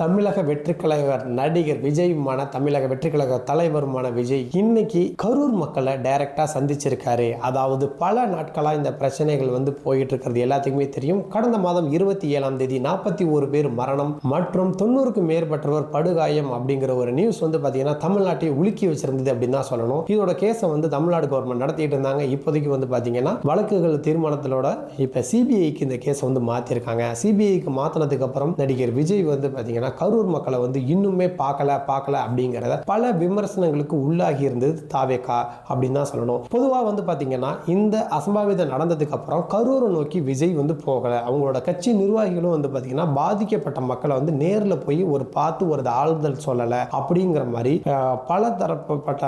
தமிழக வெற்றிக்கழக நடிகர் விஜயுமான தமிழக வெற்றிக்கழக தலைவருமான விஜய் இன்னைக்கு கரூர் மக்களை டைரக்டா சந்திச்சிருக்காரு. அதாவது பல நாட்களா இந்த பிரச்சனைகள் வந்து போயிட்டு இருக்கிறது எல்லாத்துக்குமே தெரியும். கடந்த மாதம் இருபத்தி ஏழாம் தேதி நாற்பத்தி ஒரு பேர் மரணம் மற்றும் தொண்ணூறுக்கு மேற்பட்டவர் படுகாயம் அப்படிங்கிற ஒரு நியூஸ் வந்து பாத்தீங்கன்னா தமிழ்நாட்டை உலுக்கி வச்சிருந்தது அப்படின்னு தான் சொல்லணும். இதோட கேஸை வந்து தமிழ்நாடு கவர்மெண்ட் நடத்திட்டு இருந்தாங்க. இப்போதைக்கு வந்து பாத்தீங்கன்னா வழக்குகள் தீர்மானத்திலோட இப்ப சிபிஐக்கு இந்த கேஸை வந்து மாத்திருக்காங்க. சிபிஐக்கு மாத்தினதுக்கு அப்புறம் நடிகர் விஜய் வந்து பார்த்தீங்கன்னா கரூர் மக்களை வந்து இன்னுமே பார்க்கல பார்க்கல அப்படிங்கிறத பல விமர்சனங்களுக்கு உள்ளாகி இருந்தது தாவேக்கா அப்படின்னு தான் சொல்லணும். பொதுவாக வந்து பார்த்தீங்கன்னா இந்த அசம்பாவிதம் நடந்ததுக்கு அப்புறம் கரூரை நோக்கி விஜய் வந்து போகலை. அவங்களோட கட்சி நிர்வாகிகளும் வந்து பார்த்தீங்கன்னா பாதிக்கப்பட்ட மக்களை வந்து நேரில் போய் ஒரு பார்த்து ஒரு ஆறுதல் சொல்லலை அப்படிங்கிற மாதிரி பல தரப்பட்ட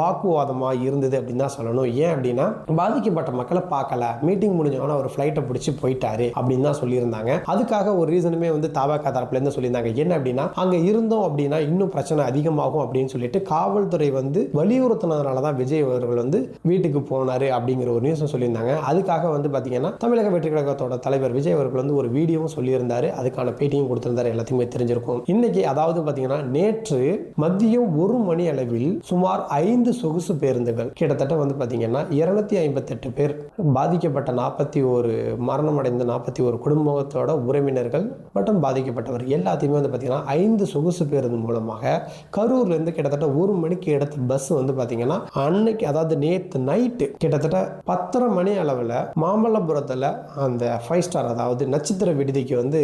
வாக்குவாதமாக இருந்தது அப்படின்னு தான் சொல்லணும். ஏன் அப்படின்னா பாதிக்கப்பட்ட மக்களை பார்க்கல. மீட்டிங் முடிஞ்சவொன்னே ஒரு ஃப்ளைட்டை பிடிச்சி போயிட்டாரு அப்படின்னு தான் சொல்லியிருந்தாங்க. அதுக்காக ஒரு ரீசனுமே வந்து தாபாக்கா தரப்புலேருந்து சொல்லியிருந்தாங்க. என்ன அப்படின்னா அங்கே இருந்தோம் அப்படின்னா இன்னும் பிரச்சனை அதிகமாகும் அப்படின்னு சொல்லிட்டு காவல்துறை வந்து வலியுறுத்தினதுனால தான் விஜய் அவர்கள் வந்து வீட்டுக்கு போனார் அப்படிங்கிற ஒரு நியூஸும் சொல்லியிருந்தாங்க. அதுக்காக வந்து பார்த்தீங்கன்னா தமிழக வெற்றி கழகத்தோட தலைவர் விஜய் அவர்கள் வந்து ஒரு வீடியோவும் சொல்லியிருந்தார். அதுக்கான பேட்டியும் கொடுத்திருந்தார். எல்லாத்தையுமே தெரிஞ்சிருக்கும். இன்னைக்கு அதாவது பார்த்தீங்கன்னா நேற்று மதியம் ஒரு மணி அளவில் சுமார் ஐந்து சொகுசு பேருந்துகள் கிட்டத்தட்ட வந்து பார்த்தீங்கன்னா இருநூத்தி ஐம்பத்தெட்டு பேர் பாதிக்கப்பட்ட நாற்பத்தி ஒரு மரணமடைந்த நாற்பத்தி ஒரு குடும்பத்தோட உறவினர்கள் மற்றும் பாதிக்கப்பட்டவர். எல்லாத்தையுமே வந்து பார்த்தீங்கன்னா ஐந்து சொகுசு பேருந்து மூலமாக கரூர்லேருந்து கிட்டத்தட்ட ஒரு மணிக்கு எடுத்த பஸ் வந்து பார்த்தீங்கன்னா அன்னைக்கு அதாவது நேற்று நைட்டு கிட்டத்தட்ட பத்தரை மணி அளவில் மாமல்லபுரத்தில் அந்த ஃபைவ் ஸ்டார் அதாவது நட்சத்திர விடுதிக்கு வந்து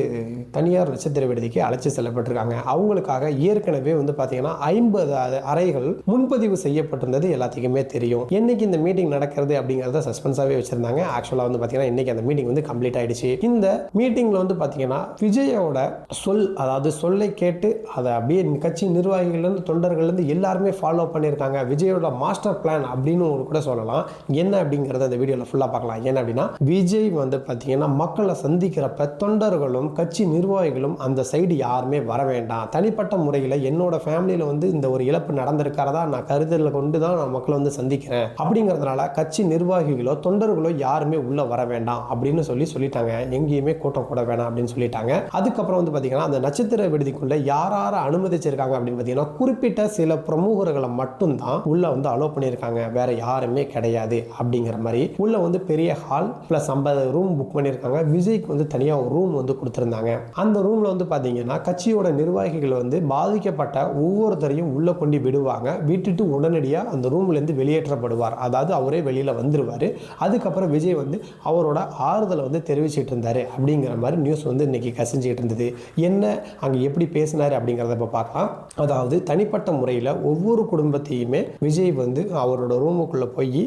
தனியார் நட்சத்திர விடுதிக்கு அழைச்சி செல்லப்பட்டிருக்காங்க. அவங்களுக்காக ஏற்கனவே வந்து பார்த்தீங்கன்னா ஐம்பது அறைகள் முன்பதிவு செய்யப்பட்டிருந்தது எல்லாத்துக்குமே தெரியும். என்னைக்கு இந்த மீட்டிங் நடக்கிறது அப்படிங்கிறத சஸ்பென்ஸாகவே வச்சிருந்தாங்க. ஆக்சுவலாக வந்து பார்த்தீங்கன்னா இன்னைக்கு அந்த மீட்டிங் வந்து கம்ப்ளீட் ஆயிடுச்சு. இந்த மீட்டிங்கில் வந்து பார்த்தீங்கன்னா விஜயோட சொல் அதாவது சொல்லை கேட்டு அதை அப்படியே கட்சி நிர்வாகிகள்லேருந்து தொண்டர்கள்லேருந்து எல்லாருமே ஃபாலோ பண்ணியிருக்காங்க. விஜயோட மாஸ்டர் பிளான் அப்படின்னு ஒரு கூட சொல்லலாம். என்ன அப்படிங்கிறத அந்த வீடியோவில் ஃபுல்லாக பார்க்கலாம். என்ன அப்படின்னா விஜய் வந்து பார்த்தீங்கன்னா மக்களை சந்திக்கிறப்ப தொண்டர்களும் கட்சி நிர்வாகிகளும் அந்த சைடு யாருமே வர வேண்டாம். தனிப்பட்ட முறையில் என்னோட ஃபேமிலியில் வந்து இந்த ஒரு இழப்பு நடந்திருக்கிறதா நான் கருதலில் கொண்டு தான் நான் மக்களை வந்து சந்திக்கிறேன். அப்படிங்கிறதுனால கட்சி நிர்வாகிகளோ தொண்டர்களோ யாருமே உள்ள வர வேண்டாம் அப்படின்னு சொல்லி சொல்லிட்டாங்க. எங்கேயுமே கூட்டம் கூட வேணாம் அப்படின்னு சொல்லிட்டாங்க. அதுக்கப்புறம் வந்து பார்த்தீங்கன்னா அந்த நட்சத்திர விடுதிக்குள்ள யார் யாரை அனுமதிச்சிருக்காங்க அப்படின்னு பார்த்தீங்கன்னா குறிப்பிட்ட சில பிரமுகர்களை மட்டும்தான் உள்ள வந்து அலோவ் பண்ணியிருக்காங்க. வேற யாருமே கிடையாது அப்படிங்கிற மாதிரி. உள்ள வந்து பெரிய ஹால் ப்ளஸ் ஐம்பது ரூம் புக் பண்ணியிருக்காங்க. விஜய்க்கு வந்து தனியாக ஒரு ரூம் வந்து கொடுத்துருந்தாங்க. அந்த ரூமில் வந்து பார்த்தீங்கன்னா கட்சியோட நிர்வாகிகள் வந்து பாதிக்கப்பட்ட ஒவ்வொருத்தரையும் உள்ளே கொண்டு விடுவாங்க. விட்டுட்டு உடனடியாக அந்த ரூம்லேருந்து வெளியேற்றப்படுவார். அதாவது அவரே வெளியில் வந்துருவார். அதுக்கப்புறம் விஜய் வந்து அவரோட ஆறுதலை வந்து தெரிவிச்சிட்டு இருந்தார் அப்படிங்கிற மாதிரி நியூஸ் வந்து இன்னைக்கு கசிஞ்சிக்கிட்டு இருந்தது. என்ன அங்கே எப்படி பேசினார் அப்படிங்கிறத இப்போ பார்க்கலாம். அதாவது தனிப்பட்ட முறையில் ஒவ்வொரு குடும்பத்தையுமே விஜய் வந்து அவரோட ரூமுக்குள்ளே போய்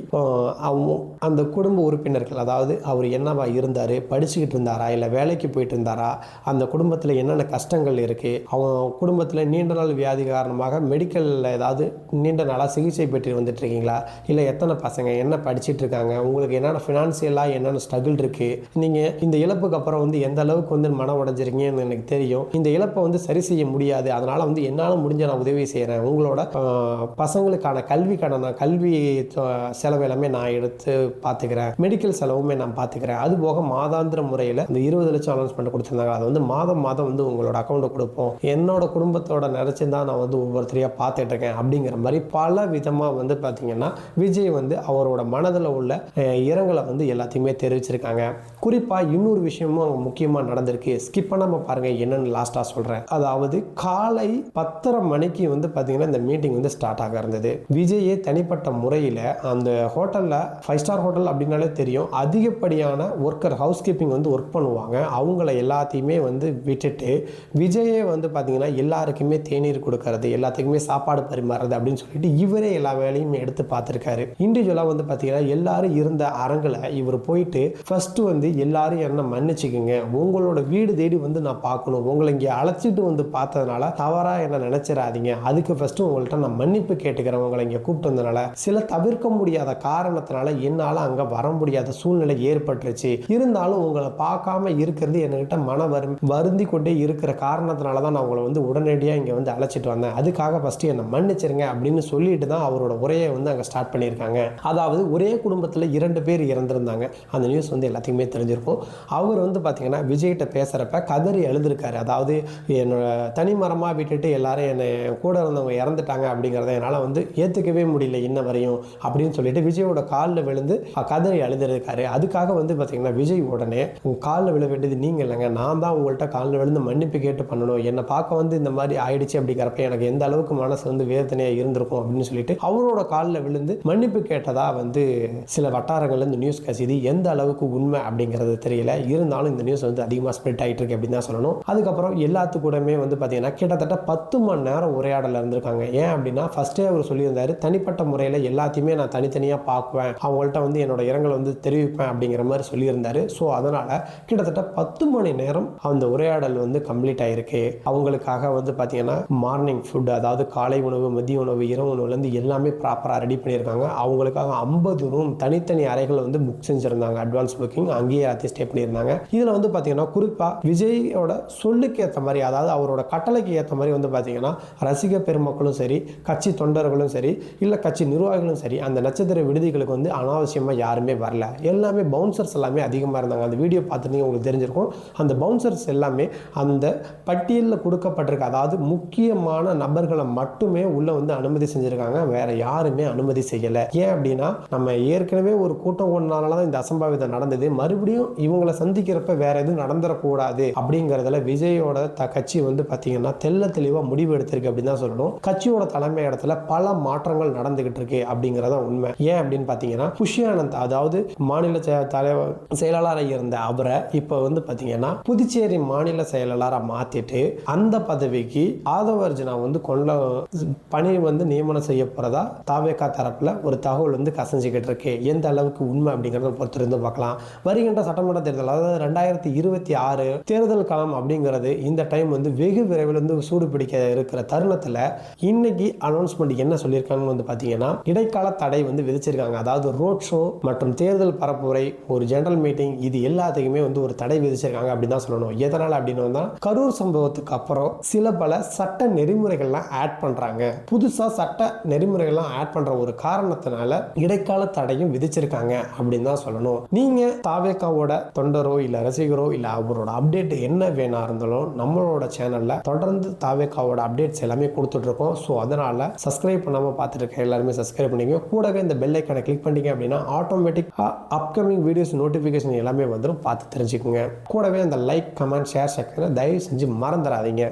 அவங்க அந்த குடும்ப உறுப்பினர்கள் அதாவது அவர் என்னவா இருந்தார் படிச்சுக்கிட்டு இருந்தாரா இல்லை வேலைக்கு போயிட்டு இருந்தாரா அந்த குடும்பத்தில் என்னென்ன கஷ்டங்கள் இருக்குது அவன் குடும்பத்தில் நீண்ட நாள் வியாதி காரணமாக மெடிக்கலில் ஏதாவது நீண்ட நாளாக சிகிச்சை பெற்று வந்துட்டு இருக்கீங்களா? இல்லை எத்தனை பசங்க என்ன படிச்சுட்டு இருக்காங்க உங்களுக்கு என்னென்ன ஃபினான்சியலாக என்னென்ன ஸ்ட்ரகிள் இருக்குது நீங்கள் இந்த இழப்புக்கு அப்புறம் வந்து எந்த அளவுக்கு வந்து மன உடஞ்சிருக்கீங்கன்னு எனக்கு தெரியும். இந்த இழப்பு வந்து சரி செய்ய முடியாது. அதனால் வந்து என்னால் முடிஞ்ச நான் உதவி செய்கிறேன் உங்களோட பசங்களுக்கான கல்விக்கான நான் கல்வி செலவெல்லாமே செலவு எல்லாமே நான் எடுத்து பார்த்துக்கிறேன் மெடிக்கல் செலவுமே நான் பார்த்துக்கிறேன் அது போக மாதாந்திர முறையில் இந்த இருபது லட்சம் அனௌன்ஸ்மெண்ட் கொடுத்துருந்தாங்க. அதை வந்து மாதம் மாதம் வந்து உங்களோட அக்கௌண்ட்டை கொடுப்போம். என்னோட குடும்பத்தோட நினச்சி தான் நான் வந்து ஒவ்வொருத்தரையாக பார்த்துட்டு இருக்கேன் அப்படிங்கிற மாதிரி பல விதமாக வந்து பார்த்தீங்கன்னா விஜய் வந்து அவரோட மனதில் உள்ள இரங்கலை வந்து எல்லாத்தையுமே தெரிவிச்சிருக்காங்க. குறிப்பாக இன்னொரு விஷயமும் அங்கே முக்கியமாக நடந்திருக்கு. ஸ்கிப் பண்ணாமல் பாருங்கள் என்னன்னு லாஸ்ட்டாக சொல்கிறேன் அதாவது காலை பத்தரை மணிக்கு வந்து பார்த்தீங்கன்னா இந்த மீட்டிங் வந்து ஸ்டார்ட் ஆக இருந்தது. விஜயே தனிப்பட்ட முறையில் அந்த ஹோட்டலில் ஃபைவ் ஸ்டார் ஹோட்டல் அப்படின்னாலே தெரியும். அதிகப்படியான ஒர்க்கர் ஹவுஸ் கீப்பிங் வந்து ஒர்க் பண்ணுவாங்க. அவங்கள எல்லாத்தையுமே வந்து விட்டுட்டு விஜயே வந்து பார்த்தீங்கன்னா எல்லாருக்குமே தேநீர் கொடுக்கறது எல்லாத்துக்குமே சாப்பாடு பரிமாறுறது அப்படின்னு சொல்லிட்டு இவரே எல்லா வேலையும் எடுத்து பார்த்துருக்காரு. இண்டிவிஜுவலாக வந்து பார்த்தீங்கன்னா எல்லாரும் இருந்த அரங்கில் இவர் போயிட்டு ஃபர்ஸ்ட் வந்து எல்லாரும் என்ன மன்னிச்சுக்குங்க. உங்களோட வீடு தேடி வந்து நான் பார்க்கணும். உங்களை இங்கே அழைச்சிட்டு வந்து பார்த்ததுனால தவறாக என்ன நினச்சிடாதீங்க அதுக்கு ஃபஸ்ட்டு உங்கள்கிட்ட நான் மன்னிப்பு கேட்டுக்கிறேன். உங்களை இங்கே கூப்பிட்டு வந்தனால சில தவிர்க்க முடியாத காரணத்தினால என்னால் அங்கே வர முடியாத சூழ்நிலை ஏற்பட்டுருச்சு. இருந்தாலும் உங்களை பார்க்காம இருக்கிறது என்கிட்ட மன வரும் வருந்தி கொண்டே இருக்கிற காரணத்தினால தான் நான் உங்களை வந்து உடனடியாக இங்கே வந்து அழைச்சிட்டு வந்தேன். அதுக்காக ஃபஸ்ட்டு என்னை மன்னிச்சிருங்க அப்படின்னு சொல்லிட்டு தான் அவரோட உரையை வந்து அங்கே ஸ்டார்ட் பண்ணியிருக்காங்க. அதாவது ஒரே குடும்பத்தில் இரண்டு பேர் இறந்துருந்தாங்க. அந்த நியூஸ் வந்து எல்லாத்துக்குமே தெரிஞ்சிருக்கும். அவர் வந்து பார்த்தீங்கன்னா விஜய்கிட்ட பேசுகிறப்ப கதறி எழுதிருக்காரு அதாவது என்னோட தனி மரமாக விட்டுட்டு எல்லாரும் என்னை கூட இருந்தவங்க இறந்துட்டாங்க அப்படிங்கிறத என்னால் வந்து ஏற்றுக்கவே முடியல இன்ன வரையும் அப்படின்னு சொல்லிட்டு விஜயோட காலில் விழுந்து கதறி அழுதுருக்காரு. அதுக்காக வந்து பார்த்தீங்கன்னா விஜய் உடனே உங்கள் காலில் விழ வேண்டியது நீங்கள் இல்லைங்க. நான் தான் உங்கள்கிட்ட காலில் விழுந்து மன்னிப்பு கேட்டு பண்ணணும். என்னை பார்க்க வந்து இந்த மாதிரி ஆயிடுச்சு அப்படிங்கிறப்ப எனக்கு எந்த அளவுக்கு மனசு வந்து வேதனையாக இருந்திருக்கும்? அப்படின்னு சொல்லிட்டு அவரோட காலில் விழுந்து மன்னிப்பு கேட்டதாக வந்து சில வட்டாரங்கள் இந்த நியூஸ் கசிது எந்த அளவுக்கு உண்மை அப்படிங்கிறது தெரியல. இருந்தாலும் இந்த நியூஸ் வந்து அதிகமாக ஸ்ப்ரெட் ஆகிட்டு இருக்கு அப்படின்னு தான் சொல்லணும். அதுக்கப்புறம் எல்லாத்து கூடமே வந்து பார்த்தீங்கன்னா கிட்டத்தட்ட பத்து மணி நேரம் உரையாடல இருந்திருக்காங்க. ஏன் அப்படின்னா ஃபர்ஸ்டே அவர் சொல்லியிருந்தாரு தனிப்பட்ட முறையில் எல்லாத்தையுமே நான் தனித்தனியாக பார்க்குவேன். அவங்கள்ட்ட வந்து என்னோட இரங்கலை வந்து தெரிவிப்பேன் அப்படிங்கிற மாதிரி சொல்லியிருந்தாரு. ஸோ அதனால் கிட்டத்தட்ட பத்து மணி நேரம் அந்த உரையாடல் வந்து கம்ப்ளீட் ஆகிருக்கு அவங்களுக்காக வந்து பார்த்தீங்கன்னா மார்னிங் ஃபுட் அதாவது காலை உணவு மதிய உணவு இரவு உணவுலேருந்து எல்லாமே ப்ராப்பராக ரெடி பண்ணியிருக்காங்க. அவங்களுக்காக ஐம்பது ரூம் தனித்தனி அறைகள் வந்து புக் செஞ்சுருந்தாங்க. அட்வான்ஸ் புக்கிங் அங்கேயே எல்லாத்தையும் ஸ்டே பண்ணியிருந்தாங்க. இதில் வந்து பார்த்தீங்கன்னா குறிப்பாக விஜயோட சொல்லுக்கு ஏற்ற மாதிரி அதாவது அவரோட கட்டளைக்கு ஏற்ற மாதிரி வந்து பார்த்தீங்கன்னா ரசிக பெருமக்களும் சரி கட்சி தொண்டர்களும் சரி இல்லை கட்சி நிர்வாகிகளும் சரி அந்த நட்சத்திர விடுதிகளுக்கு வந்து அனாவசியமாக யாருமே வரல. எல்லாமே பவுன்சர்ஸ் எல்லாமே அதிகமாக இருந்தாங்க. அந்த வீடியோ பார்த்துட்டு உங்களுக்கு தெரிஞ்சிருக்கும். அந்த பவுன்சர்ஸ் எல்லாமே அந்த பட்டியலில் கொடுக்கப்பட்டிருக்க அதாவது முக்கியமான நபர்களை மட்டுமே உள்ளே வந்து அனுமதி செஞ்சுருக்காங்க. வேற யாருமே அனுமதி செய்யலை. ஏன் அப்படின்னா நம்ம ஏற்கனவே ஒரு கூட்டம் ஒன்றால தான் இந்த அசம்பாவிதம் நடந்தது. மறுபடியும் இவங்களை சந்திக்கிறப்ப வேற எதுவும் நடந்துடக்கூடாது அப்படிங்கிறதுல விஜயோட த கட்சி வந்து பார்த்தீங்கன்னா தெல்ல தெளிவாக முடிவு எடுத்திருக்கு அப்படின்னு தான் சொல்லணும். கட்சியோட தலைமை இடத்துல பல மாற்றங்கள் நடந்துகிட்டு இருக்கு அப்படிங்கிறத உண்மை. ஏன் அப்படின்னு பார்த்தீங்கன்னா புஷ்யானந்த் அதாவது மாநில தலைவர் செயலாளராக இருந்த அவரை இப்போ வந்து பார்த்தீங்கன்னா புதுச்சேரி மாநில செயலாளராக மாற்றிட்டு அந்த பதவிக்கு ஆதவர்ஜனா வந்து கொண்ட பணி வந்து நியமனம் செய்ய போகிறதா தாவேக்கா தரப்பில் ஒரு தகவல் வந்து கசஞ்சிக்கிட்டு இருக்கு. எந்த அளவுக்கு உண்மை அப்படிங்கிறத பொறுத்திருந்து பார்க்கலாம் வருகின்ற சட்டமன்ற தேர்தல் அதாவது ரெண்டாயிரத்தி இருபத்தி ஆறு தேர்தல் காலம் அப்படிங்கிறது இந்த டைம் வந்து வெகு விரைவில் வந்து சூடு பிடிக்க இருக்கிற தருணத்தில் இன்னைக்கு அனௌன்ஸ்மெண்ட் என்ன சொல்லியிருக்காங்கன்னு வந்து பார்த்தீங்கன்னா இடைக்கால தடை வந்து விதிச்சிருக்காங்க. அதாவது ரோட் ஷோ மற்றும் தேர்தல் பரப்புரை ஒரு ஜெனரல் மீட்டிங் இது எல்லாத்துக்குமே வந்து ஒரு தடை விதிச்சிருக்காங்க அப்படின்னு தான் சொல்லணும். எதனால் அப்படின்னு வந்தால் கரூர் சம்பவத்துக்கு அப்புறம் சில பல சட்ட நெறிமுறைகள்லாம் ஆட் பண்ணுறாங்க புதுசாக சட்ட நெறிமுறைகள்லாம் ஆட் பண்ணுற ஒரு காரணத்தினால இடைக்கால தடையும் விதிச்சிருக்காங்க அப்படின்னு தான் சொல்லணும். நீங்கள் தாவேக்காவோட தொண்டரோ இல்லை ரசிகரோ இல்லை அவரோட அப்டேட் என்ன வேணா இருந்தாலும் நம்மளோட சேனலில் தொடர்ந்து தாவேக்காவோட அப்டேட்ஸ் எல்லாமே கொடுத்துட்ருக்கோம். ஸோ அதனால் சப்ஸ்கிரைப் பண்ணாமல் பார்த்துருக்க எல்லாருமே சப்ஸ்கிரைப் பண்ணிக்கோங்க. கூடவே இந்த பெல் ஐக்கானை கிளிக் பண்ணிங்க அப்படின்னா ஆட்டோமேட்டிக்காக அப்கமிங் வீடியோஸ் நோட்டிஃபிகேஷன் எல்லாமே வந்துடும் பார்த்து தெரிஞ்சுக்குங்க. கூடவே அந்த லைக் கமெண்ட் ஷேர் செக்ஷனை தயவு செஞ்சு மறந்துடாதீங்க.